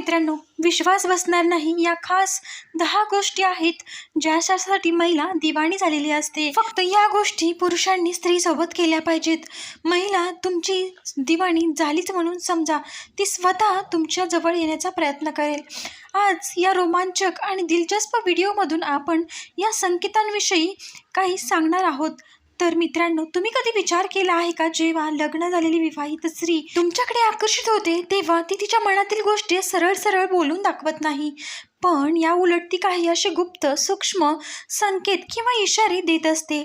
मित्रांनो विश्वास बसणार नाही या खास दहा गोष्टी आहेत ज्यासाठी महिला दिवाणी झालेली असते. फक्त या गोष्टी पुरुषांनी स्त्रीसोबत केल्या पाहिजेत. महिला तुमची दिवाणी झालीच म्हणून समजा ती स्वतः तुमच्या जवळ येण्याचा प्रयत्न करेल. आज या रोमांचक आणि दिलचस्प व्हिडिओमधून आपण या संकेतांविषयी काही सांगणार आहोत. तर मित्रांनो तुम्ही कधी विचार केला आहे का जेव्हा लग्न झालेली विवाहित स्त्री तुमच्याकडे आकर्षित होते तेव्हा ती तिच्या मनातील गोष्टी सरळ सरळ बोलून दाखवत नाही? पण या उलट ती काही असे गुप्त सूक्ष्म संकेत किंवा इशारे देत असते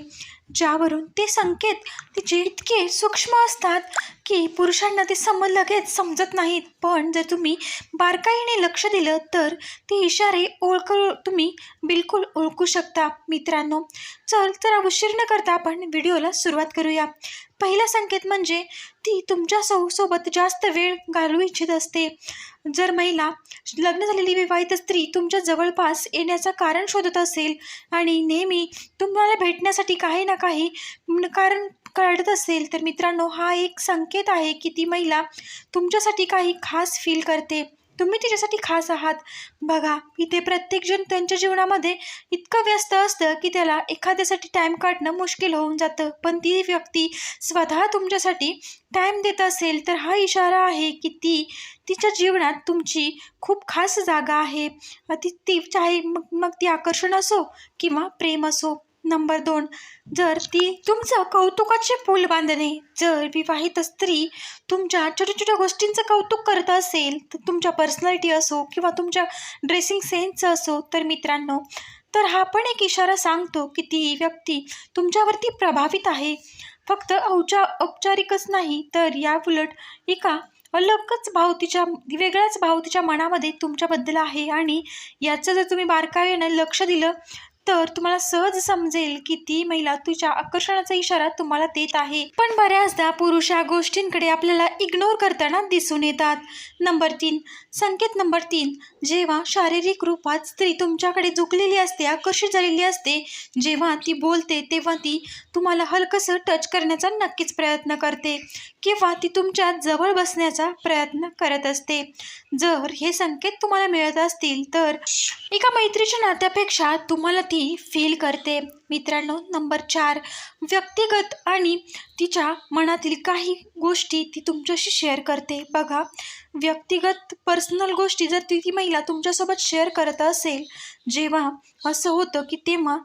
ज्यावरून ते संकेत तिचे इतके सूक्ष्म असतात की पुरुषांना ते समज लगेच समजत नाहीत. पण जर तुम्ही बारकाईने लक्ष दिलं तर ते इशारे ओळखू तुम्ही बिलकुल ओळखू शकता मित्रांनो. चल तर उशीर न करता आपण व्हिडिओला सुरुवात करूया. पहिला संकेत म्हणजे ती तुमच्या सौसोबत जास्त वेळ घालवू इच्छित असते. जर महिला लग्न झालेली विवाहित स्त्री तुमच्या जवळपास येण्याचं कारण शोधत असेल आणि नेहमी तुम्हाला भेटण्यासाठी काही ना काही कारण काढत असेल तर मित्रांनो हा एक संकेत आहे की ती महिला तुमच्यासाठी काही खास फील करते. तुम्ही तिच्यासाठी खास आहात. बघा इथे प्रत्येकजण त्यांच्या जीवनामध्ये इतकं व्यस्त असतं की त्याला एखाद्यासाठी टाईम काढणं मुश्किल होऊन जातं. पण ती व्यक्ती स्वतः तुमच्यासाठी टाईम देत असेल तर हा इशारा आहे की ती तिच्या जीवनात तुमची खूप खास जागा आहे. ती ती चाहे मग मग ती आकर्षण असो किंवा प्रेम असो. नंबर दोन जर ती तुमचं कौतुकाचे पूल बांधणे जर विवाहित स्त्री तुमच्या छोट्या छोट्या गोष्टींचं कौतुक करत असेल तर तुमच्या पर्सनॅलिटी असो किंवा तुमच्या ड्रेसिंग सेन्सचं असो तर मित्रांनो तर हा पण एक इशारा सांगतो की ती व्यक्ती तुमच्यावरती प्रभावित आहे. फक्त औचा औपचारिकच नाही तर या उलट एका अलगच भाव तिच्या वेगळाच भाव तिच्या मनामध्ये तुमच्याबद्दल आहे आणि याचं जर तुम्ही बारकाईनं लक्ष दिलं तर तुम्हाला सहज समजेल की ती महिला तुझ्या आकर्षणाचा इशारा तुम्हाला देत आहे. पण बऱ्याचदा पुरुष या गोष्टींकडे आपल्याला इग्नोर करताना दिसून येतात. नंबर तीन. संकेत नंबर तीन. जेव्हा शारीरिक रूपात स्त्री तुमच्याकडे झुकलेली असते आकर्षित झालेली असते जेव्हा ती बोलते तेव्हा ती तुम्हाला हलकंसं टच करण्याचा नक्कीच प्रयत्न करते किंवा ती तुमच्या जवळ बसण्याचा प्रयत्न करत असते. जर हे संकेत तुम्हाला मिळत असतील तर एका मैत्रीच्या नात्यापेक्षा तुम्हाला ती ती फील करते. मित्रांनो नंबर चार व्यक्तिगत आणि तिच्या मनातील काही गोष्टी ती तुमच्याशी शेअर करते. बघा व्यक्तिगत पर्सनल गोष्टी जर ती ती महिला तुमच्यासोबत शेअर करत असेल जेव्हा असं होतं की तेव्हा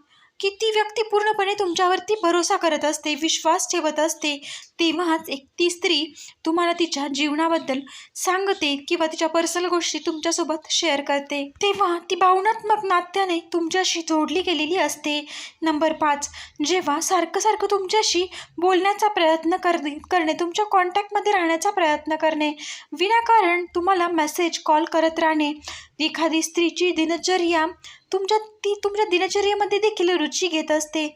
की ती व्यक्ती पूर्णपणे तुमच्यावरती भरोसा करत असते विश्वास ठेवत असते तेव्हाच एक ती स्त्री तुम्हाला तिच्या जीवनाबद्दल सांगते किंवा तिच्या पर्सनल गोष्टी तुमच्यासोबत शेअर करते. तेव्हा ती भावनात्मक नात्याने तुमच्याशी जोडली गेलेली असते. नंबर पाच जेव्हा सारखं सारखं तुमच्याशी बोलण्याचा प्रयत्न करणे करणे तुमच्या कॉन्टॅक्टमध्ये राहण्याचा प्रयत्न करणे विनाकारण तुम्हाला मेसेज कॉल करत राहणे एखादी स्त्रीची दिनचर्या तुमच्या ती तुमच्या दिनचर्येमध्ये देखील रुची घेत असते.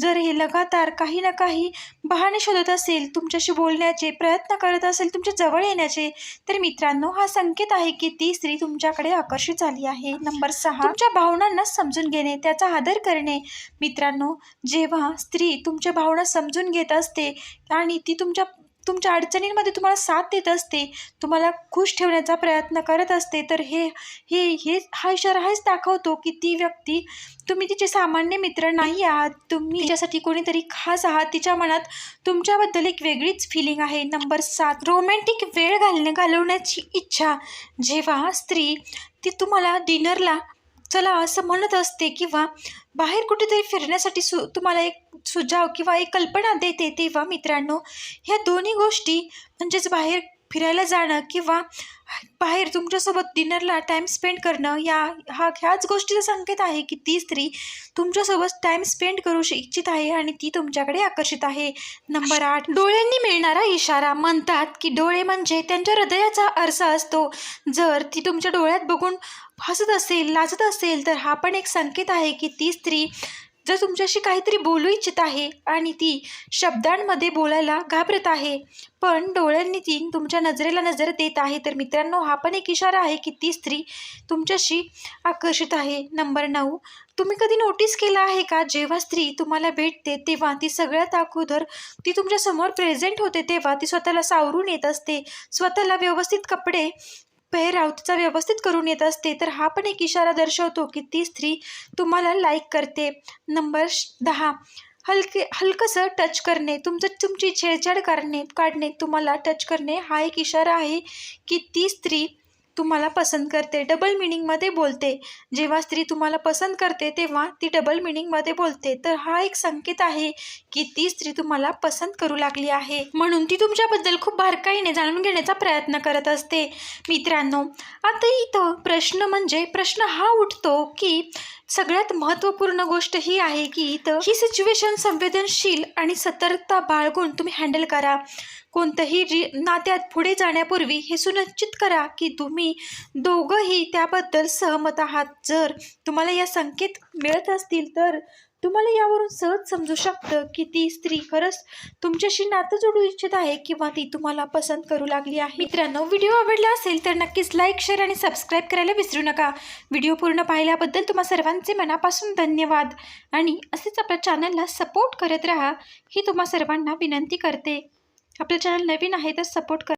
जर हे लगातार काही ना काही बहाणे शोधत असेल तुमच्याशी बोलण्याचे प्रयत्न करत असेल तुमच्या जवळ येण्याचे तर मित्रांनो हा संकेत आहे की ती स्त्री तुमच्याकडे आकर्षित झाली आहे. नंबर सहा तुमच्या भावनांना समजून घेणे त्याचा आदर करणे. मित्रांनो जेव्हा स्त्री तुमच्या भावना समजून घेत असते आणि ती तुमच्या तुमच्या अडचणींमध्ये तुम्हाला साथ देत असते तुम्हाला खुश ठेवण्याचा प्रयत्न करत असते तर हे हे हे हा इशारा हाच दाखवतो की ती व्यक्ती तुम्ही तिचे सामान्य मित्र नाही आहात तुम्ही तिच्यासाठी कोणीतरी खास आहात तिच्या मनात तुमच्याबद्दल एक वेगळीच फिलिंग आहे. नंबर सात रोमॅन्टिक वेळ घालणे घालवण्याची इच्छा. जेव्हा स्त्री ती तुम्हाला डिनरला चला असं म्हणत असते किंवा बाहेर कुठेतरी फिरण्यासाठी सु तुम्हाला एक सुझाव किंवा एक कल्पना देते तेव्हा मित्रांनो ह्या दोन्ही गोष्टी म्हणजेच बाहेर फिरायला जाणं किंवा बाहेर तुमच्यासोबत डिनरला टाईम स्पेंड करणं या हा ह्याच गोष्टीचा संकेत आहे की ती स्त्री तुमच्यासोबत टाईम स्पेंड करू श- इच्छित आहे आणि ती तुमच्याकडे आकर्षित आहे. नंबर आठ. डोळ्यांनी मिळणारा इशारा म्हणतात की डोळे म्हणजे त्यांच्या हृदयाचा आरसा असतो. जर ती तुमच्या डोळ्यात बघून हसत असेल लाजत असेल तर हा पण एक संकेत आहे की ती स्त्री जर तुमच्याशी काहीतरी बोलू इच्छित आहे आणि ती शब्दांमध्ये बोलायला घाबरत आहे पण डोळ्यांनी ती तुमच्या नजरेला नजर देत आहे तर मित्रांनो हा पण एक इशारा आहे की ती स्त्री तुमच्याशी आकर्षित आहे. नंबर नऊ तुम्ही कधी नोटीस केला आहे का? जेव्हा स्त्री तुम्हाला भेटते तेव्हा ती सगळ्यात अगोदर ती तुमच्यासमोर प्रेझेंट होते तेव्हा ती स्वतःला सावरून येत असते. स्वतःला व्यवस्थित कपडे पेहराव तिचा व्यवस्थित करून येत असते तर हा पण एक इशारा दर्शवतो की ती स्त्री तुम्हाला लाईक करते. नंबर श- दहा. हलके हलकंसं टच करणे तुमचं तुमची छेडछाड करणे काढणे तुम्हाला टच करणे हा एक इशारा आहे की ती स्त्री तुम्हाला पसंत करते डबल मिनिंगमध्ये बोलते. जेव्हा स्त्री तुम्हाला पसंत करते तेव्हा ती डबल मिनिंगमध्ये बोलते. तर हा एक संकेत आहे की ती स्त्री तुम्हाला पसंत करू लागली आहे. म्हणून ती तुमच्याबद्दल खूप बारकाईने जाणून घेण्याचा प्रयत्न करत असते. मित्रांनो आता इथं प्रश्न म्हणजे प्रश्न हा उठतो की सगळ्यात महत्त्वपूर्ण गोष्ट ही आहे की इथं ही सिच्युएशन संवेदनशील आणि सतर्कता बाळगून तुम्ही हँडल करा. कोणतंही रि नात्यात पुढे जाण्यापूर्वी हे सुनिश्चित करा की तुम्ही दोघंही त्याबद्दल सहमत आहात. जर तुम्हाला या संकेत मिळत असतील तर तुम्हाला यावरून सहज समजू शकतं की ती स्त्री खरंच तुमच्याशी नातं जोडू इच्छित आहे किंवा ती तुम्हाला पसंत करू लागली आहे. मित्रांनो व्हिडिओ आवडला असेल तर नक्कीच लाईक शेअर आणि सबस्क्राईब करायला विसरू नका. व्हिडिओ पूर्ण पाहिल्याबद्दल तुम्हा सर्वांचे मनापासून धन्यवाद. आणि असेच आपल्या चॅनलला सपोर्ट करत राहा ही तुम्हा सर्वांना विनंती करते. आपलं चॅनल नवीन आहे तर सपोर्ट करा.